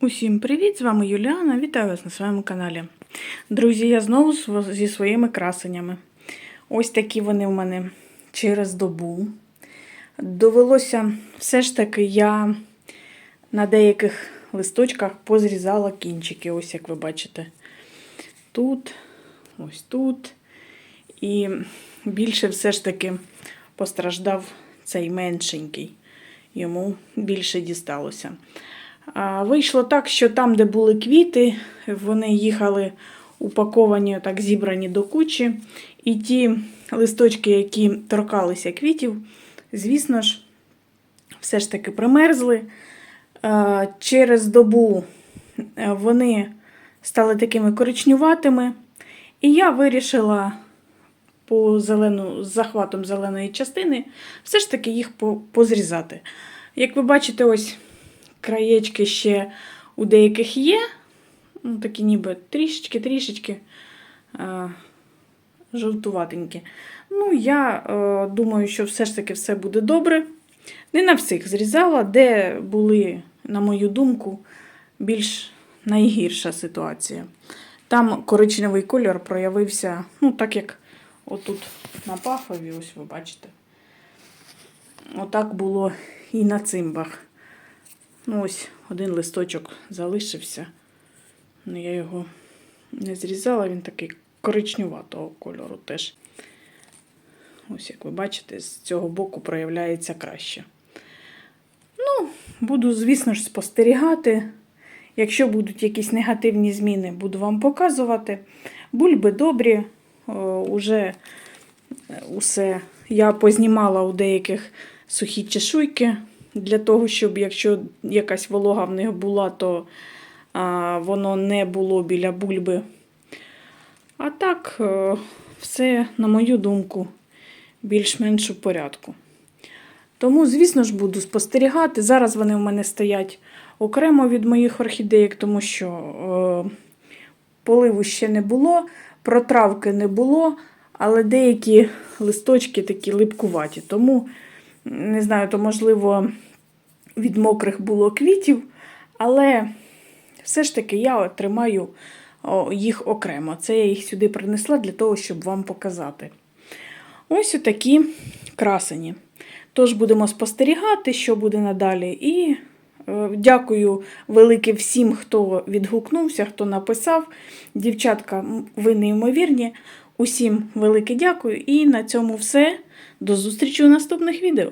Усім привіт! З вами Юліана. Вітаю вас на своєму каналі. Друзі, я знову зі своїми красенями. Ось такі вони в мене через добу. Довелося все ж таки я на деяких листочках позрізала кінчики, ось як ви бачите. Тут, ось тут. І більше все ж таки постраждав цей меншенький. Йому більше дісталося. Вийшло так, що там, де були квіти, вони їхали упаковані, так зібрані до кучі. І ті листочки, які торкалися квітів, звісно ж, все ж таки примерзли. Через добу е, вони стали такими коричневатими. І я вирішила по зелену, з захватом зеленої частини все ж таки їх по- позрізати. Як ви бачите, ось краєчки ще у деяких є. Ну, такі ніби трішечки-трішечки е, жовтуватенькі. Ну, я е, думаю, що все ж таки все буде добре. Не на всіх зрізала, де були, на мою думку, більш найгірша ситуація. Там коричневий кольор проявився, ну, так як отут на пахові, ось ви бачите. Отак було і на цимбах. Ну, ось один листочок залишився. Ну, я його не зрізала, він такий коричневатого кольору теж. Ось, як ви бачите, з цього боку проявляється краще. Ну, буду, звісно ж, спостерігати. Якщо будуть якісь негативні зміни, буду вам показувати. Бульби добрі, о, уже усе я познімала у деяких сухі чешуйки для того, щоб якщо якась волога в них була, то а, воно не було біля бульби. А так, е, все, на мою думку, більш-менш у порядку. Тому, звісно ж, буду спостерігати. Зараз вони в мене стоять окремо від моїх орхідеїк, тому що е, поливу ще не було, протравки не було, але деякі листочки такі липкуваті. Тому, не знаю, то можливо від мокрих було квітів, але все ж таки я тримаю їх окремо. Це я їх сюди принесла для того, щоб вам показати. Ось отакі красені. Тож будемо спостерігати, що буде надалі. І е, дякую велике всім, хто відгукнувся, хто написав. Дівчатка, ви неймовірні. Усім велике дякую. І на цьому все. До зустрічі у наступних відео.